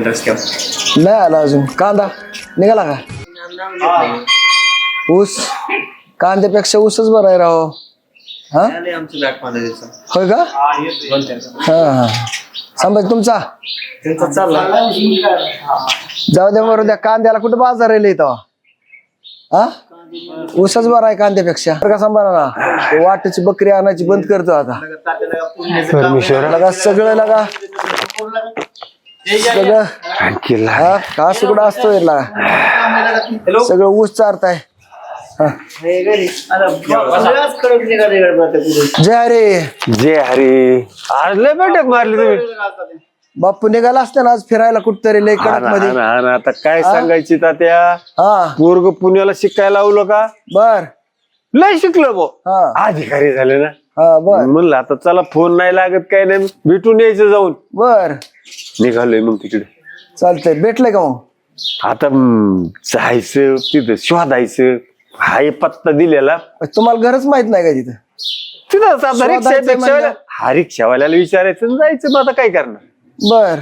आलं स्कॅम नाही आला अजून कांदा निघाला का ऊस कांद्यापेक्षा ऊसच बरा आहे राव हा आले आमचं बॅग पंधरा दिवसात होय का हा हा संभाजी तुमचा त्यांचा चालला जाऊ द्या बरं द्या कांद्याला कुठं बाजार आहे इथं हा ऊसच बरा आहे कांद्यापेक्षा बरं का सांभाळा ना वाटेची बकरी आणायची बंद करतो आता लगा सगळं लगा सगळं हा का सुगडा असतोय लगा सगळं ऊस चारताय. हा. जय अरे जे हरी. आज लय बैठक मारली तुम्ही. बाप्पू निघाला असते ना आज फिरायला कुठतरी लय हा कडक ना, मध्ये ना, हा ना. आता काय सांगायची तात्या? हा. पोरग पुण्याला शिकायला लावलं का बर. लय शिकलो बो. हा. अधिकारी झाले ना. हा बर. म्हणलं आता चला फोन नाही लागत काय नाही. भेटून यायचं जाऊन. बर. निघालोय मग तिकडे. चालतंय. भेटलंय का मग? आता हम्म, जायचं तिथं शोधायचं. हाय पत्ता दिलेला. तुम्हाला घरच माहीत नाही का तिथं? तिथं आता शोधायचं रिक्षापेक्षा म्हणलं- हा रिक्षावाल्याला विचारायचं आणि जायचं मग आता काय करणार? बर.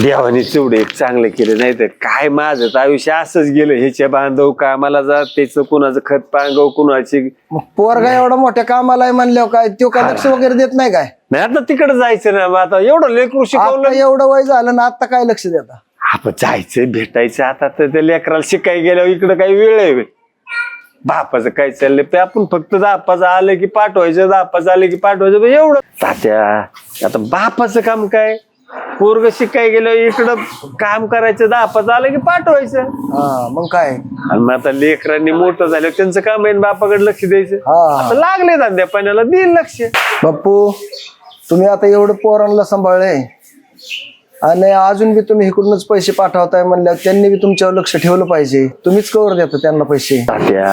देवाने तेवढे एक चांगलं केलं नाही तर काय माझं तर आयुष्य असंच गेलं. ह्याच्या बांधव कामाला जा त्याचं कुणाचं खत पांगव कुणाची मग पोरगा एवढा मोठ्या कामाला आहे म्हणल्यावर काय तो काय लक्ष वगैरे देत नाही काय? नाही आता तिकडे जायचं ना मग आता एवढं लेकरू आता शिकवलं एवढं वय झालं ना आता काय लक्ष देता? आपण जायचं भेटायचं आता तर त्या लेकराला शिकाय गेल्यावर इकडं काही वेळ आहे. बापाचं काय चाललंय? ते आपण फक्त बापाचं आलं की पाठवायचं बापाचं आलं की पाठवायचं एवढं. तात्या आता बापाचं काम काय? पोरग शिकाय गेलं इकडं काम करायचं दापाचं आलं की पाठवायचं. हा मग काय? आणि मग आता लेकरांनी मोठं झालं त्यांचं काम आहे ना बापाकडे लक्ष द्यायचं. हा. आता लागले धंद्या पाण्याला देईल लक्ष. बाप्पू तुम्ही आता एवढं पोरांना सांभाळलंय. आणि अजून बी तुम्ही इकडूनच पैसे पाठवताय म्हणल्यावर त्यांनी बी तुमच्यावर लक्ष ठेवलं पाहिजे. तुम्हीच कवर देता त्यांना पैसे. तात्या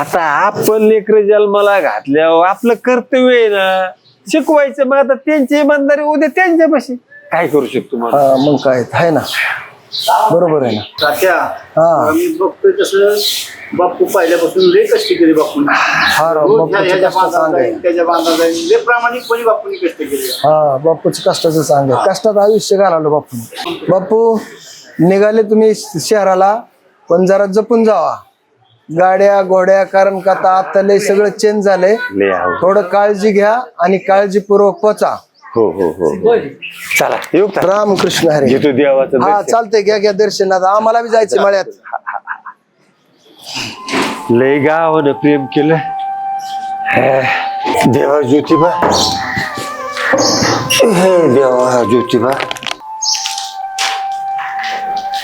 आता आपण लेकर जन्माला घातल्यावर आपलं कर्तव्य आहे ना शिकवायचं. मग आता त्यांची इमानदारी उद्या त्यांच्यापाशी. काय करू शकतो हा मग काय? आहे ना. बरोबर आहे ना. तात्या हा. मी बघतोय तसं बाप्पू पहिल्यापासून लय कष्ट केले बापून. हा राव बाप्पूचं ह्याच्या कष्ट बांधा सांग आहे जाईल त्याच्या बांधा जाईल लय प्रामाणिकपणे बापूंनी कष्ट केले. हा बाप्पूचं कष्टाचं सांग कष्टात आयुष्य घालावलं बाप्पू बाप्पू निघाले तुम्ही शहराला पण जरा जपून जावा. गाड्या घोड्या कारण का आता आता लय सगळं चेंज झालंय. लय आवड. थोडं काळजी घ्या आणि काळजीपूर्वक पोचा. हो हो हो चला. येऊ का? रामकृष्ण हरे. घेतो देवाचं हा दर्शन. चालतंय घ्या घ्या दर्शनात आम्हाला बी जायचं मळ्यात. लय गावानं प्रेम केलं हे, देवा ज्योतिबा. हे देवा ज्योतिबा.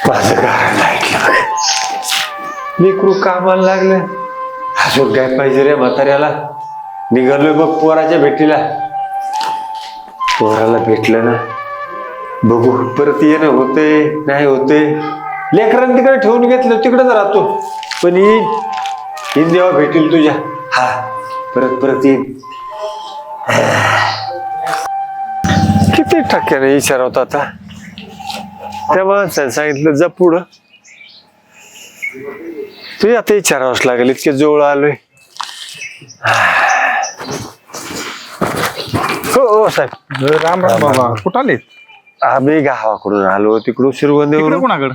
माझं घराला ऐकलं बघ. लेकरू कामाला लागलं. अजून काय पाहिजे रे म्हाताऱ्याला? निघालोय बघ पोराच्या भेटीला. पोराला भेटलं ना बघू. परत येणं होते नाही होते. लेकरांनी तिकडे ठेवून घेतलं तिकडेच राहतो. पण येईन. येईन देवा भेटील तुझ्या. हा परत परत येईन. किती टक्क्याने विचार होता आता. त्या माणसाने सांगितलं जा पुढं. तुझी आता विचारावंच लागेल इतके जवळ आलोय. हो हो साहेब. राम राम बाबा. कुठं आले आम्ही गावाकडून आलो तिकडून शिरवंदीवरून. कोणाकडं?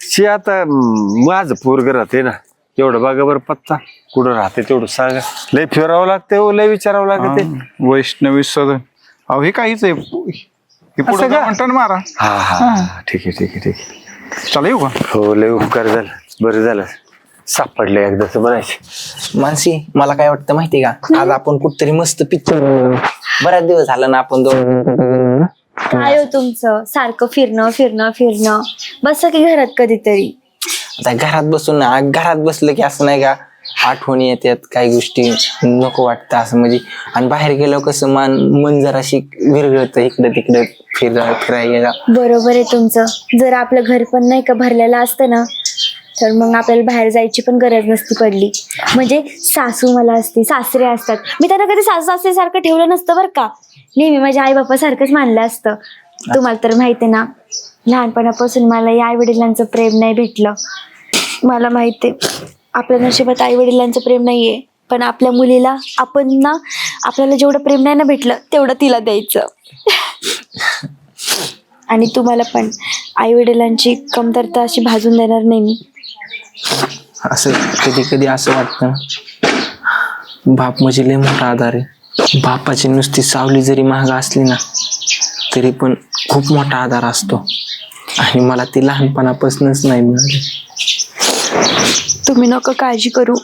शी आता म, माझं पोरग राहते ना एवढं बघा बरं पत्ता. कुठं राहते तेवढं सांगा. लय फिरावं लागते हो लय विचारावं लागते. वैष्णवी सदन अहो हे काहीच आहे. हे पुढे असं का? मारा. हा हा. हा, ठीक आहे ठीक आहे ठीक आहे. चला येऊ का? हो लय उपकार झालं. बरं झालं. सापडलं एकदाच म्हणायचे मानसी मला काय वाटतं माहिती का? आज आपण कुठतरी मस्त पिक्चर बऱ्याच दिवस झाला ना आपण दोन काय हो तुमचं? सारखं फिरणं फिरणं फिरणं. बसा की घरात कधीतरी. आता घरात बसून ना घरात बसलं की असं नाही का आठवणी येतात काही गोष्टी नको वाटतं असं. म्हणजे आणि बाहेर गेल्यावर कसं मन मन जराशी विरघळतं इकडं तिकडं फिर फिरायला. बरोबर आहे तुमचं. जर आपलं घर पण नाही का भरलेलं असतं ना तर मग आपल्याला बाहेर जायची पण गरज नसती पडली. म्हणजे सासू मला असते सासरे असतात. मी त्यांना कधी सासू सासऱ्यासारखं ठेवलं नसतं बरं का. नेहमी माझ्या आई बापासारखंच मानलं असतं. तुम्हाला तर माहिती आहे ना लहानपणापासून मला या आई वडिलांचं प्रेम नाही भेटलं. मला माहिती आहे आपल्या नशिबात आई वडिलांचं प्रेम नाहीये. पण आपल्या मुलीला आपण ना आपल्याला जेवढं प्रेम नाही ना भेटलं तेवढं तिला द्यायचं. आणि तुम्हाला पण आई वडिलांची कमतरता अशी भाजून देणार नाही मी. असं कधी कधी असं वाटतं. बाप म्हणजे लय मोठा आधार आहे. बापाची नुसती सावली जरी महाग असली ना तरी पण खूप मोठा आधार असतो. आणि मला ती लहानपणापासूनच नाही मिळाली. तुम्ही नको काळजी करू.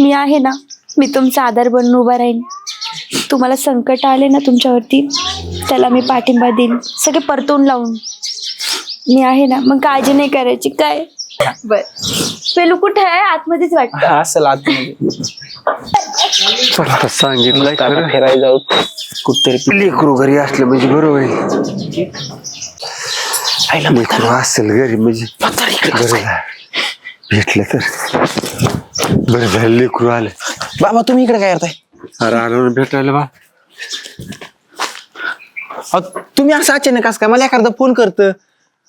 मी आहे ना मी तुमचा आधार बनून उभा राहीन. तुम्हाला संकट आले ना तुमच्यावरती त्याला मी पाठिंबा देईन. सगळे परतून लावून. मी आहे ना मग काळजी नाही करायची. काय? बर. पेलू कुठे आहे? आतमध्येच वाटतं. हा, असेल आतमध्ये. आता सांगितलंय खरं. फिरायला जाऊ. कुठतरी लेकरू घरी असलं म्हणजे बरोबर आहे लेकरू असेल घरी म्हणजे बरं झालं. भेटलं तर. बरं झालं लेकरू आलं. बाबा तुम्ही इकडे काय करताय? अरे आलो ना भेटायला बा. अहो, तुम्ही असं अचानक कसं काय? मला एखादा फोन करत.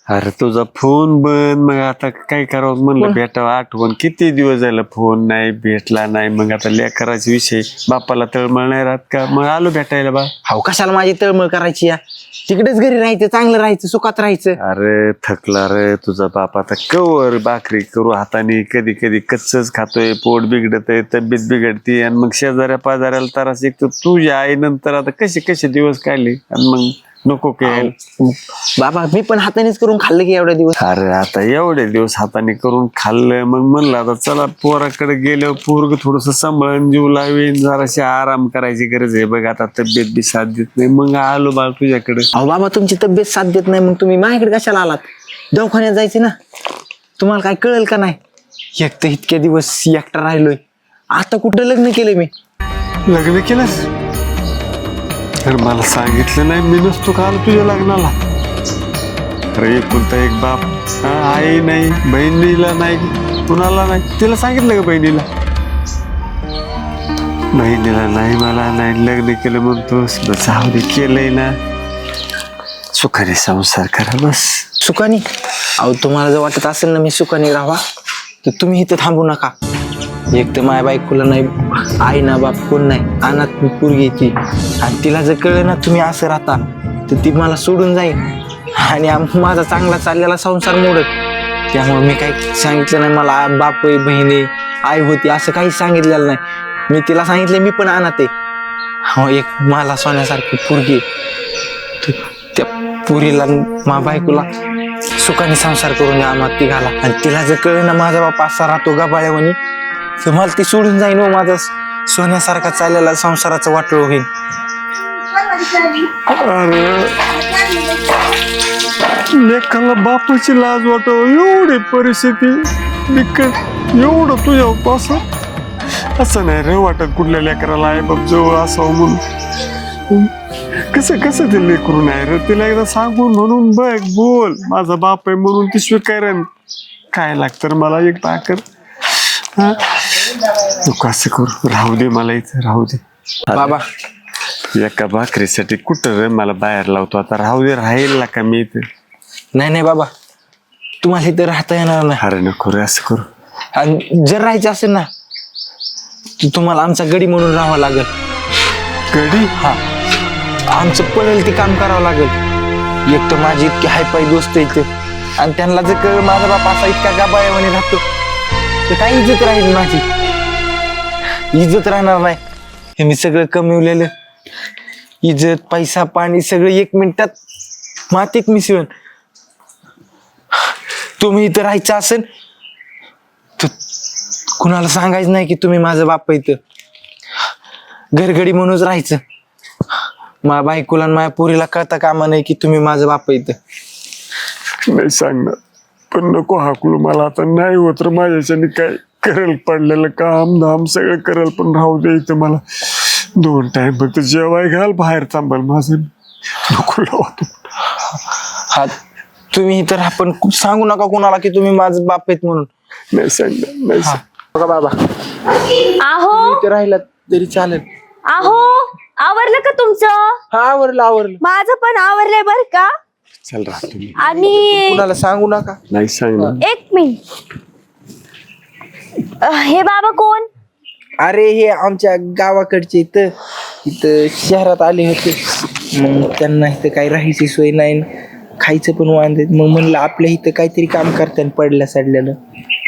अरे तुझा फोन बंद. मग आता काय करावं? म्हणलं भेटावं. आठवण किती दिवस झालं फोन नाही भेटला नाही. मग आता लेकराचा विषय. बापाला तळमळ नाही राहत का? मग आलो भेटायला बा. हो कशाला माझी तळमळ करायची या? तिकडेच घरी राहायचं चांगलं राहायचं सुखात राहायचं. अरे थकला रे तुझा बाप. आता कवर भाकरी करू हाताने. कधी कधी कच्चच खातोय पोट बिघडत तब्येत बिघडती. आणि मग शेजाऱ्या पाजाऱ्याला त्रास एक तर तुझ्या आई नंतर आता कसे कसे दिवस काढले? आणि मग नको काय बाबा मी पण हातानेच करून खाल्लं की एवढ्या दिवस. अरे आता एवढे दिवस हाताने करून खाल्लं मग म्हणलं आता चला पोराकडे गेल्यावर पोरग थोडस सांभाळून जीव लावेन. जराशी आराम करायची गरज आहे. बघ आता तब्येत बी साथ देत नाही. मग आलो बाळ तुझ्याकडे. अहो बाबा तुमची तब्येत साथ देत नाही. मग तुम्ही माझ्याकडे कशाला आलात? दवाखान्यात जायचे ना? तुम्हाला काय कळेल का नाही? एक तर इतके दिवस एकटा राहिलोय. आता कुठं लग्न केलंय मी? लग्न केलंस? तर मला सांगितलं नाही मी तू काल तुझ्या लग्नाला? अरे एकुलता एक बाप हा, आई नाही बहिणीला नाही कुणाला नाही. तिला सांगितलं का बहिणीला? बहिणीला नाही मला नाही. लग्न केलं म्हणतोस बस जाऊ दे केलंय ना. सुखाने संसार करा बस. सुखानी? अहो तुम्हाला जर वाटत असेल ना मी सुखाने राहा तर तुम्ही इथं थांबू नका. एक तर माझ्या बायकोला नाही आई ना बाप कोण नाही. अनाथ पोरगी आहे ती. आणि तिला जर कळलं ना तुम्ही असं राहता तर ती मला सोडून जाईल. आणि आम- माझा चांगला चाललेला संसार मोडत त्यामुळे मी काही सांगितलं नाही मला बाप आहे आई होती असं काही सांगितलेलं नाही. मी तिला सांगितलं मी पण अनाथ हो एक मला सोन्यासारखी पोरगी तर त्या पुरीला मा बायकोला सुखाने संसार करून द्या आम्हाला ती घाला आणि तिला जर कळलं ना माझा बाप असा राहतो गाबाळ्यावानी तर मला ती सोडून जाईन हो, माझा. सोन्यासारखा चाललेला संसाराचं वाटलं होईल. लेखाला बापाची लाज वाटव एवढी परिस्थिती. बिकट एवढं तुझ्या असं असं नाही रे वाटत कुठल्या लेकराला आहे बाप जवळ असावं म्हणून. कसं कसं ते लेकरू नाही रे? तिला एकदा सांगून म्हणून बघ बोल. माझा बाप आहे म्हणून ती स्वीकारण काय लागतं मला एक भाकर हा? नको असं करू? राहू दे मला इथं राहू दे. बाबा. एका भाकरीसाठी कुठं रे? मला बाहेर लावतो. आता राहू दे राहील ना का मी इथं? नाही नाही बाबा. तुम्हाला इथं राहता येणार नाही. अरे नको रे असं करू. आणि जर राहायचं असेल ना तर तुम्हाला आमचा गडी म्हणून राहावं लागेल. कधी हा. आमचं पडेल ते काम करावं लागेल. एक तर माझी इतकी हायपाय दोस्त आहेत आणि त्यांना जर कळलं माझा बाप असा इतका गाबाळ्यावाने राहतो तर काय इज्जत राहील माझी? इज्जत राहणार नाही. हे मी सगळं कमवलेलं. इज्जत पैसा पाणी सगळं एक मिनिटात मातीत मिसळून. तुम्ही इथं राहायचं असेल तर कुणाला सांगायचं नाही की तुम्ही माझं बाप इथं. घरगडी म्हणूनच राहायचं. माझ्या बायकोला माझ्या पोरीला कळता कामा नाही की तुम्ही माझं बाप इथं. नाही सांगणार. पण नको हाकलू मला आता नाही होत माझ्याच्याने काय. करेल पडलेलं काम धाम सगळं करेल पण राहू दे इथं मला. दोन टाइम फक्त जेवाय घाल बाहेर थांबाल माझं. नको लावा तू. हा तुम्ही इथं राहा पण कु- सांगू नका कुणाला की तुम्ही माझं बाप आहेत म्हणून. नाही सांगणार नाही सांगणार. बघा बाबा. आहो. इथं राहिला तरी चालेल. आहो आवरलं का तुमचं? हा आवरलं आवरलं. माझं पण आवरलंय बर का? चल राहा तुम्ही आणि कुणाला सांगू नका. नाही सांगणार. एक मिनिट. हे बाबा कोण? अरे हे आमच्या गावाकडचे इथं इथं शहरात आले होते. मग त्यांना इथं काही राहायची सोय नाही. खायचं पण वांदे. मग म्हणलं आपल्या इथं काहीतरी काम करताना पडल्या सडलेलं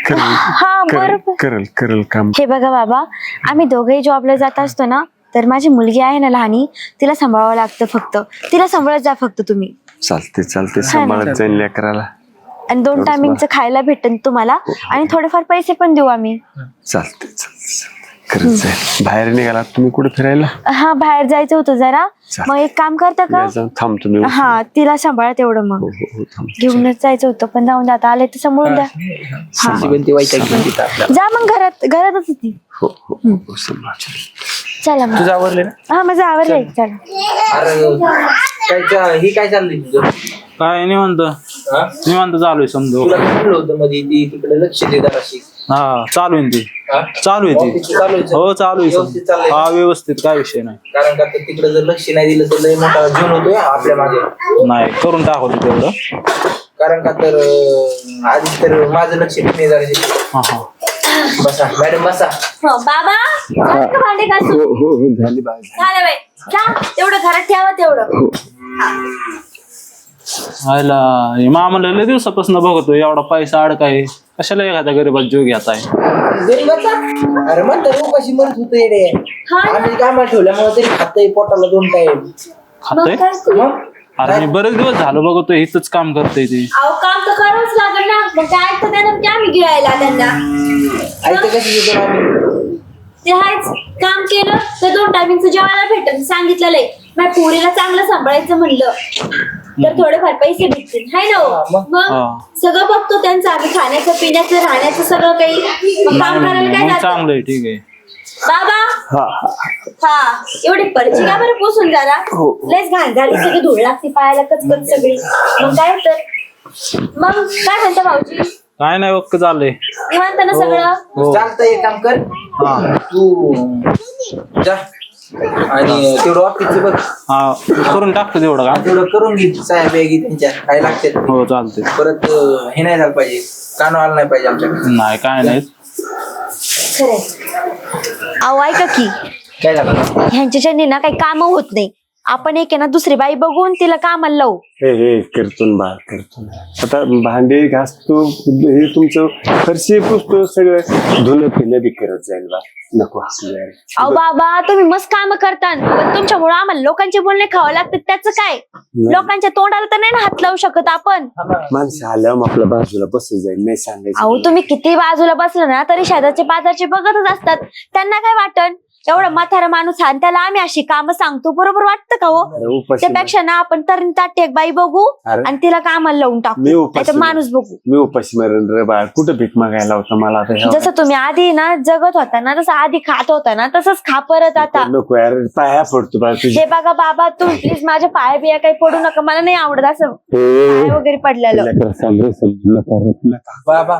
हा बरोबर. करल करल काम. हे बघा बाबा आम्ही दोघेही जॉबला जात असतो ना तर माझी मुलगी आहे ना लहानी तिला सांभाळावं लागतं फक्त. तिला सांभाळत जा फक्त तुम्ही. चालते चालते सांभाळत जाईल लेकराला. आणि दोन टायमिंगचं खायला भेटेल तुम्हाला. आणि थोडेफार पैसे पण देऊ आम्ही. चालते खरंच बाहेर निघाला तुम्ही कुठे फिरायला? हा बाहेर जायचं होतं जरा. मग एक काम करता का? थांबतो मी हा तिला सांभाळा तेवढं मग. हो, हो, थांब. घेऊनच जायचं होतं पण जाऊन जाता आले तर सांभाळून द्या. जा मग घरात घरातच होती हो हो हो सांभाळ. चला मग. तुझं आवरले ना? हा माझं आवडलंय चला. अरे काय ही काय चाललंय तुझं? काय निवांत. हा? निवांत चालू आहे समजा. तुला म्हणलं होतं मध्ये ती तिकडे लक्ष दे जराशी. हा चालू आहे ती. हा? चालू आहे ती. चालू आहे. हो चालू आहे व्यवस्थित समजा. चाललंय हा व्यवस्थित काय विषय नाही. कारण का तर तिकडे जर लक्ष नाही दिलं तर लय मोठा जीवन होतोय आपल्या मागे. नाही करून टाकवतो तेवढं. कारण का तर अं, आधी तर माझं लक्ष नाही झालं हा हा. बसा मॅडम बसा. हो बाबा झालं का भांडे घासून हो हो हो झाली बाहेर झालं. बाई. जा तेवढं घरात ठेवा तेवढं. आयला हे मामाला लय दिवसापासून बघतो एवढा पैसा अडकाय कशाला एखाद्या गरीबात जीव घेताय? गरीबाचा? अरे म्हणतात उपाशी मरत होतो येडे. आम्ही कामाला ठेवल्यामुळे तरी खातंय पोटाला दोन टाइम खातोय? मग अरे मी बरेच दिवस झालो बघतो हिथंच काम करतोय ते. अहो काम तर करावंच लागेल ना. मग काय ऐकतं त्यानं की आम्ही गिळायला त्यांना ऐकतं कशी आम्ही ते काम केलं तर दोन टायमिंगचं जेवायला भेटत सांगितलेलं आहे माझ्या पोरीला चांगलं सांभाळायचं म्हणलं. तर थोडेफार पैसे भेटतील. हाय ना हो? मग? मग हा. सगळं बघतो त्यांचं. आम्ही खाण्याचं पिण्याचं राहण्याचं सगळं काही. मग काम करायला काय मग जातं? चांगलं आहे ठीक आहे. बाबा! हा. एवढी परची का बरं पुसून जरा? लयच घाण झाली सगळी धूळ लागते पायाला कचकच सगळी. मग काय तर मग काय म्हणता भाऊजी? काय नाही वक्क चाललंय. निवांत ना सगळं? हो चालतं एक काम कर. हा. तू जा. आणि तेवढं ऑफिसचं बघ. हा करून टाकतो तेवढं काम तेवढं करून घे. साहेब बॅगी त्यांच्या. काय लागते हो चालते परत अं, हे नाही झालं पाहिजे. कानो आला नाही पाहिजे आमच्याकडे. नाही काय नाही. खरंय. अहो ऐका की. काय झालं? ह्यांच्याच्यानी ना काही काम होत नाही. आपण एक आहे ना दुसरी बाई बघून तिला कामाला लावू. हे हे बा करतो ना. आता भांडे घासतो हे तुमचं फरशी पुसतो सगळं. धुणं फिरणं बी करत जाईल बा. नको हसू. अहो बाबा तुम्ही मस्त काम करता पण तुमच्यामुळे आम्हाला लोकांचे बोलणे खावं लागतं त्याचं काय? लोकांच्या तोंडाला तर नाही ना हात लावू शकत आपण. माणसं आल्यावर मग आपल्या बाजूला बसून जाईल नाही अहो सांगायचं तुम्ही किती बाजूला बसलं ना तरी शेजारचे पाजारचे बघतच असतात. त्यांना काय वाटन एवढा म्हातारा माणूस हा आणि त्याला आम्ही अशी कामं सांगतो. बरोबर वाटतं का हो? अरे उपाशी त्यापेक्षा ना आपण तरी ताटे एक बाई बघू अरे. आणि तिला कामाला लावून टाकू. मी उपाशी नाहीतर माणूस बघू. मी उपाशी मरण रे बा कुठं भीक मागायला होता मला आता ह्या जसं तुम्ही आधी ना जगत होता ना तसं आधी खात होता ना तसंच खा परत आता. नको यार पाया पडतो बा तुझी हे बघा बाबा तुम्ही प्लीज माझ्या पाया बिया काही पडू नका. मला नाही आवडत असं. पाय वगैरे पडलेलं. बाबा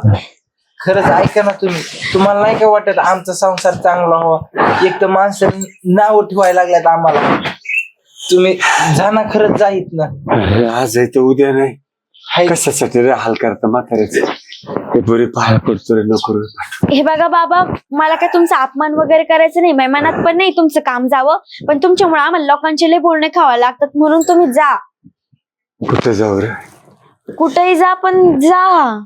खरंच ऐका ना तुम्ही. तुम्हाला नाही का वाटत आमचा संसार चांगला व्हावा एक तर माणसं नाव ठेवायला लागल्यात आम्हाला. तुम्ही जाना खरंच जाईत ना. अरे आज आहे तर उद्या नाही. हाय. कशासाठी रे हाल करता म्हातारेच ते पुरी पाया पडतो रे नको रे. हे बघा बाबा मला काय तुमचा अपमान वगैरे करायचं नाही? माझ्या मनात पण नाही तुमचं काम जावं. पण तुमच्यामुळे आम्हाला लोकांचे लय बोलणे खावा लागतात. म्हणून तुम्ही जा. कुठं जाऊ रे? कुठेही जा पण जा.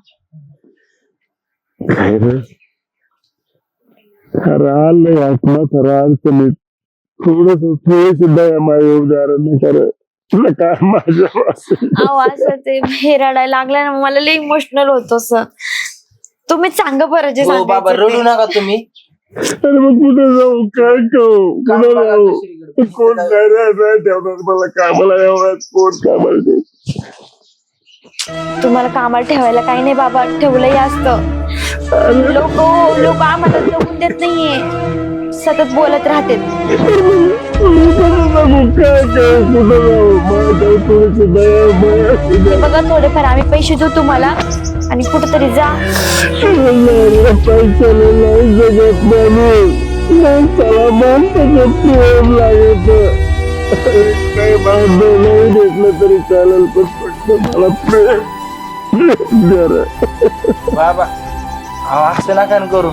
काय रे अरे आलंय आत्मा खरा अडचणीत थोडस माझ्या उदाहरण खरं तुला काय माझ्या वासून. अहो असं ते हे रडायला लागलं ना मला लय इमोशनल होतो असं तुम्ही सांगा बरं जे हो बाबा सांगायचं रडू ते. नका तुम्ही अरे मग कुठं जाऊ काय करू काम कुठं बघा जाऊ दुसरीकडे. कोण काय नाही नाही ठेवणार मला कामाला एवढ्यात कोण कामाला? तुम्हाला कामाला ठेवायला काही नाही बाबा ठेवलंही असतं. लोक लोक हो, आम्हाला जगून देत नाहीये. सतत बोलत राहते बघा थोडेफार आम्ही पैसे देऊ तुम्हाला आणि कुठेतरी जा. पैशाला नाही तरी चालेल पण मला प्रेम जरा बाबा अहो, असं नका ना करू.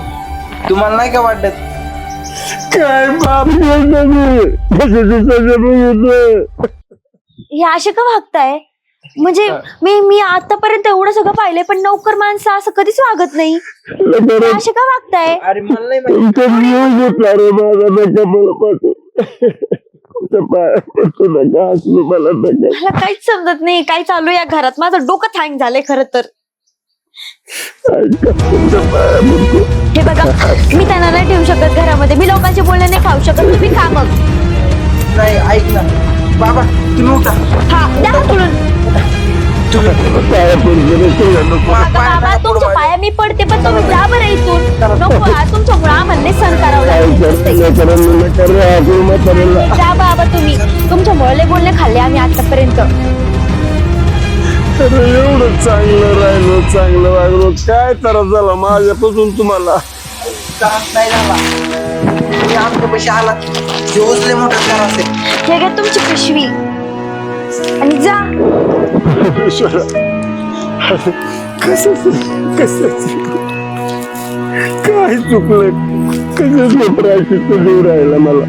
तुम्हाला नाही का वाटत? काय बाप मी बघितलं? हे असे का वागताय? म्हणजे मी मी आतापर्यंत एवढं सगळं पाहिलंय पण नौकर माणसं असं कधीच वागत नाही. असे का वागताय? अरे मला नाही माहिती. मला काहीच समजत नाही काय चालू आहे या घरात? माझं डोकं हँग झालंय खरं तर. हे बघा मी त्यांना नाही ठेवू शकत घरामध्ये. मी लोकांचे बोलणे नाही खाऊ शकत. तुम्ही खा मग नाही ऐक ना. बाबा तुम्ही उठा. हा द्या हातून. बाबा तुमच्या मी पडते पण तुम्ही जा बरं इथून. नको हा, तुमच्यामुळे आम्हाला सहन करावं लागेल. जा बाबा तुम्ही. तुमच्यामुळे लय बोलणे खाल्ले आम्ही आतापर्यंत. एवढं चांगलं राहिलो चांगलं वागलो काय त्रास झाला माझ्यापासून तुम्हाला? त्रास नाही झाला. तुम्ही आमच्या पैसे आला दिवस लय मोठा त्रास आहे. हे घ्या तुमची पिशवी. आणि जा. कसं कसं काय चुकलं कसं राहिला मला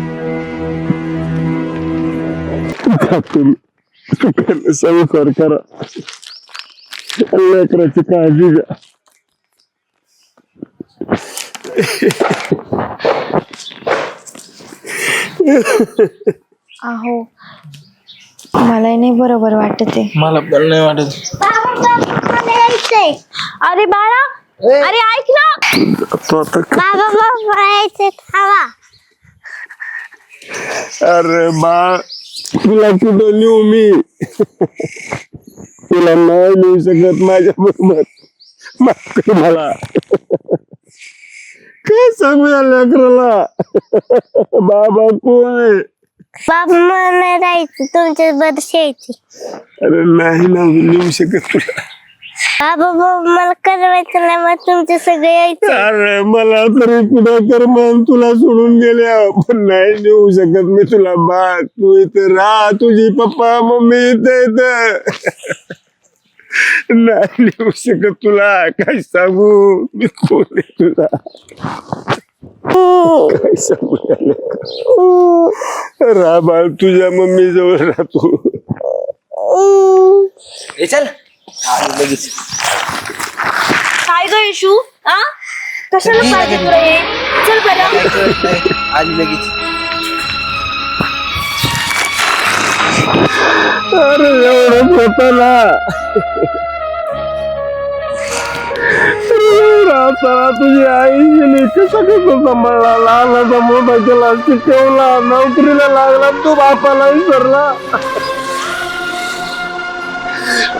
तुम्ही संसार करा लेकराची काळजी घ्या अहो मलाही नाही बरोबर वाटत आहे मला पण नाही वाटत अरे बाळा अरे ऐक ना। तो आता अरे बा तुला कुठं लिहू मी? तुला नाही लिहू शकत माझ्या बरोबर माफ़ कर मला. काय सांगू या लेकराला? बाबा कोण आहे? बाबा मला राहायचं तुमच्या बरशी यायची अरे नाही ना लिहू शकत तुला. बाबा बाबा मला करवायचं नाही मग तुमचे सगळे यायचे. अरे मला तरी कुठं कर मन तुला सोडून गेल्या पण नाही लिहू शकत मी तुला बा तू इथं राहा तुझी पप्पा मम्मी इथं इथं. नाही लिहू शकत तुला. काय सांगू? मी कोण आहे तुला? काय सांगू? राहा बाळ तुझ्या मम्मी जवळ राहतो ए, चल. काय ग इशू? आ? कशाला पाहिजे तुला हे? चल बरं आली लगेच. अरे एवढं राहताना तुझी आई गेली. कसं कसं सांभाळला? लहानाचा मोठा केला. शिकवला. नोकरीला लागला. तू बापाला विसरला.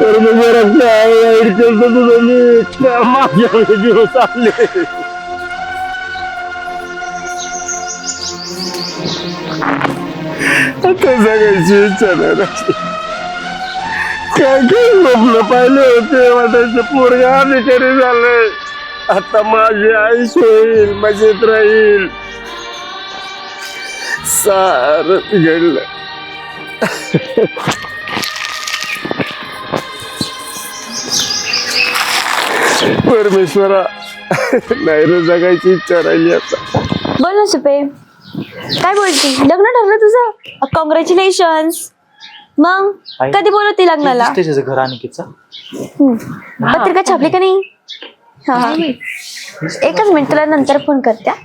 तर मग जरा काय वाईट केलं तुझं मी त्या दिवस आले आता जगायची इच्छा काय काय स्वप्न पाहिले होते वाटायचे पोरगा अधिकारी झाले आता माझी आईश होईल मजेत राहील. सार परमेश्वरा नाही रे जगायची इच्छा राहिली आता. बोल ना सुपे. काय बोलती? लग्न ठरलं तुझं? कॉंग्रॅच्युलेशन्स मग? कधी बोलवते लग्नाला? घर अनिकेतचा? हम्म. पत्रिका छापली का नाही? हा हा. एकच मिनिट तुला नंतर फोन करते हा.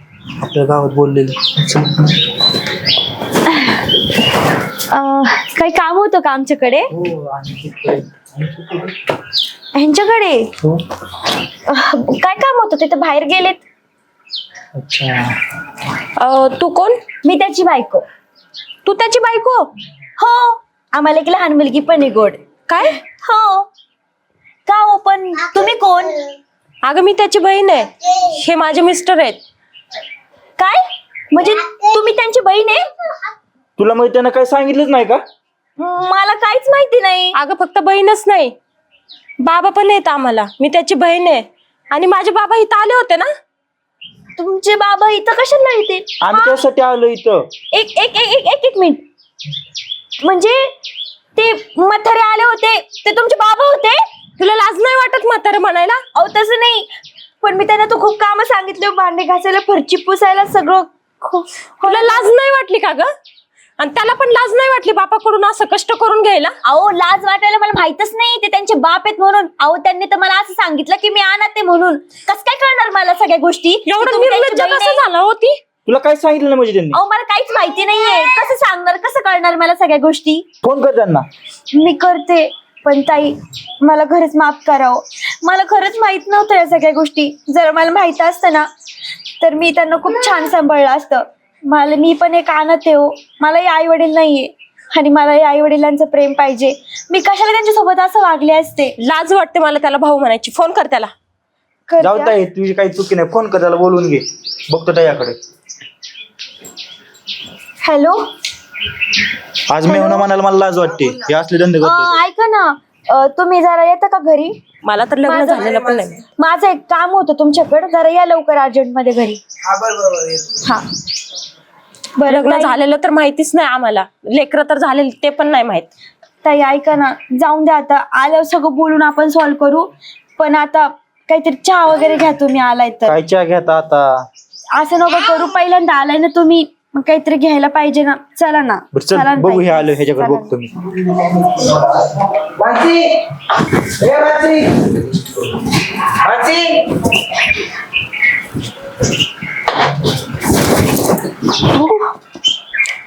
आपल्या गावात बोललेली. काही काम होतं का आमच्याकडे? ह्यांच्याकडे? अं, काय काम होतं? ते तर बाहेर गेलेत? अं, तू कोण? मी त्याची बायको. तू त्याची बायको? हो. आम्हाला एक लहान मुलगी पण आहे गोड. काय? हो. का हो पण? तुम्ही कोण? अगं मी त्याची बहीण आहे. हे माझे मिस्टर आहेत. काय? म्हणजे तुम्ही त्यांची बहीण आहे? तुला माहिती त्यानं काय सांगितलंच नाही का? मला काहीच माहिती नाही. अगं फक्त बहीणच नाही. बाबा पण आहेत आम्हाला. मी त्याची बहीण आहे. आणि माझे बाबा इथं आले होते ना? तुमचे बाबा इथं कशाला येते? आम्ही त्यासाठी आलो इथं. एक एक एक एक एक एक मिनिट. म्हणजे ते म्हातारे आले होते ते तुमचे बाबा होते? तुला लाज नाही वाटत म्हातारे म्हणायला? अहो तसं नाही. पण मी त्यांना तो खूप कामं सांगितले भांडे घासायला फरची पुसायला सगळं खूप तुला लाज नाही वाटली का ग? आणि त्याला पण लाज नाही वाटली बापाकडून असं कष्ट करून घ्यायला? अहो लाज वाटायला मला माहितच नाही. ते त्यांचे बाप आहेत म्हणून. अहो त्यांनी तर मला असं सांगितलं की मी आणत आहे म्हणून. कस काय कळणार मला सगळ्या गोष्टी? की एवढं तुम्ही त्यांची निर्लज्ज बहीण कसं आहे? झालं होती तुला काय सांगितलं ना म्हणजे त्यांनी? अहो मला काहीच माहिती नाहीये. कसं सांगणार? कसं कळणार मला सगळ्या गोष्टी? फोन कर त्यांना? मी करते. पण ताई मला खरंच माफ करावं. मला खरंच माहीत नव्हतं या सगळ्या गोष्टी. जर मला माहीत असतं ना तर मी त्यांना खूप छान सांभाळलं असतं. मला मी पण एक आणत आहे हो. मलाही आई वडील नाहीये. आणि मला या आई वडिलांचं प्रेम पाहिजे. मी कशाला त्यांच्यासोबत असं वागले असते? लाज वाटते मला त्याला भाऊ म्हणायची. फोन कर त्याला. जाऊ. ताई तुझी काही चुकी नाही. फोन कर त्याला बोलून घे. बघतो त्याच्याकडे हॅलो? आज मी होणार म्हणायला मला लाज वाटते. हे असले धंदे करतो अं, ऐका ना. अं, तुम्ही जरा येता का घरी? मला तर लग्न माझं- झालेलं पण नाही. माझं एक काम होतं तुमच्याकडे. जरा या लवकर अर्जंटमध्ये घरी. हा बरं लग्न ताई- झालेलं तर माहितीच नाही आम्हाला. लेकरं तर झालेलं ते पण नाही माहीत. ताई ऐका ना. जाऊन द्या आता. आल्यावर सगळं बोलून आपण सॉल्व्ह करू. पण आता काहीतरी चहा वगैरे घ्या तुम्ही आलाय तर. काय चहा घेता आता? असं नको करू. पहिल्यांदा आलाय ना तुम्ही मग काहीतरी घ्यायला पाहिजे ना. चला ना. बरं चला चल ना बघू ताई. हे आलो ह्याच्याकडे चला ना. बघतो मी.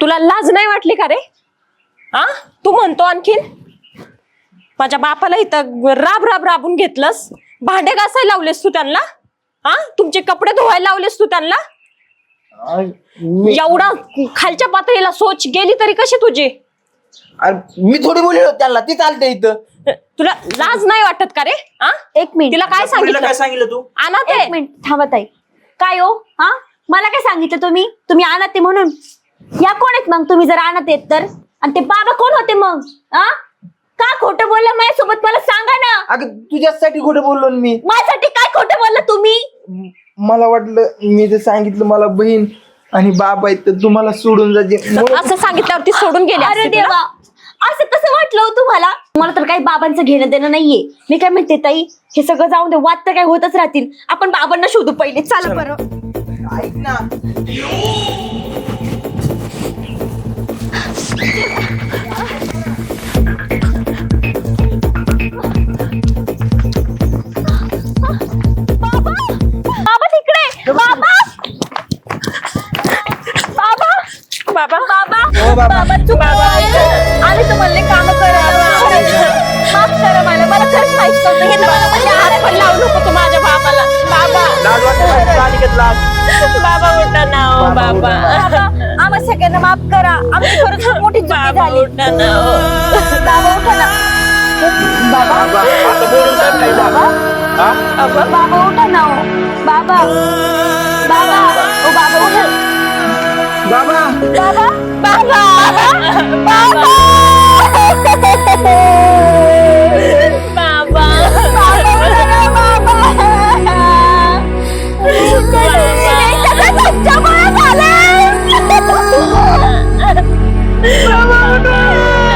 तुला लाज नाही वाटली का रे? हा तू म्हणतो आणखीन. माझ्या बापाला इथं राब राब राबून घेतलंस. भांडे घासायला लावलेस तू त्यांना? हा तुमचे कपडे धुवायला लावलेस तू त्यांना? एवढा खालच्या पातळीला सोच गेली तरी कशी तुझी? मी थोडी बोललो त्यांना ती चालते इथं. तुला लाज नाही वाटत का रे? हा एक मिनिट. तिला काय सांगितलं काय सांगितलं? तू? अनाथ एक आहे मिनिट थांबा ताई. काय हो? हा? मला काय सांगितलं तुम्ही? तुम्ही आणत म्हणून. या कोण आहेत मग तुम्ही जर आणत येत तर? आणि ते बाबा कोण होते मग? हा का खोटं बोललं माझ्यासोबत? मला सांगा ना. अगं तुझ्यासाठी कुठे बोललो ना मी. माझ्यासाठी काय खोटं बोललं तुम्ही? मला वाटलं मी जे सांगितलं मला बहीण आणि बाप आहेत तर तुम्हाला सोडून जाते असं सांगितल्यावरती सोडून गेली अरे. देवा. असं कसं वाटलं हो तुम्हाला? मला तर काही बाबांचं घेणं देणं नाहीये. मी काय म्हणते ताई हे सगळं जाऊन दे. वाद तर काय होतच राहतील. आपण बाबांना शोधू पहिले. चला. बरं. ऐक बाबा तिकडे बाबा बाबा बाबा बाबा बाबा चुकलं आम्ही तुम्हाला काम करायला माफ करा मला मला खरंच माहीत नव्हतं. हे तुम्हाला म्हणजे हात पण लावू नको तू माझ्या बाबाला. बाबा. लाज वाटते बाबा उठा ना हो बाबा बाबा. आम्हा सगळ्यांना माफ करा. आमची खरंच खूप मोठी चुकी बाबा झाली. उठा ना हो. बाबा उठा ना. बाबा. आता बोलून काय फायदा? हा? बाबा उठा ना हो. बाबा. बाबा. ओ बाबा उठा. बाबा. बाबा. बाबा. बाबा. बाबा.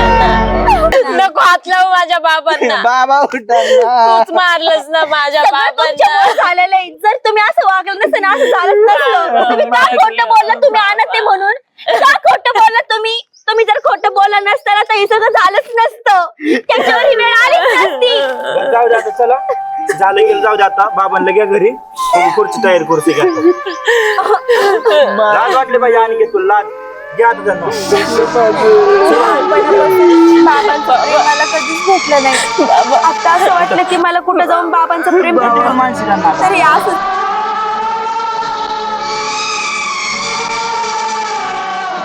नको हात लावू माझ्या बाबांना. बाबा उठा तूच मारलंस ना माझ्या बाबांना. झालेलं आहे. जर तुम्ही असं वागलं नसतं ना असं झालं नसतं तुम्ही का खोटं बोलला? तुम्ही आणत ते म्हणून. का खोटं बोलला तुम्ही? तुम्ही जर खोटं बोलला नसता ना तर हे सगळं झालंच नसतं. त्याच्यावर ही वेळ आलीच नसती. जाऊ दे आता चला. झालं गेलं जाऊ दे आता. बाबांना घ्या घरी. खुर्ची तयार करू घ्या. लाज वाटले पाहिजे अनिकेत तुला. लाज. घ्या आता त्यांना. बाबांचं मला कधीच भेटलं नाही. आता असं वाटलं की मला कुठं जाऊन बाबांचं प्रेम भेटलं. माणशी त्यांना तर हे असं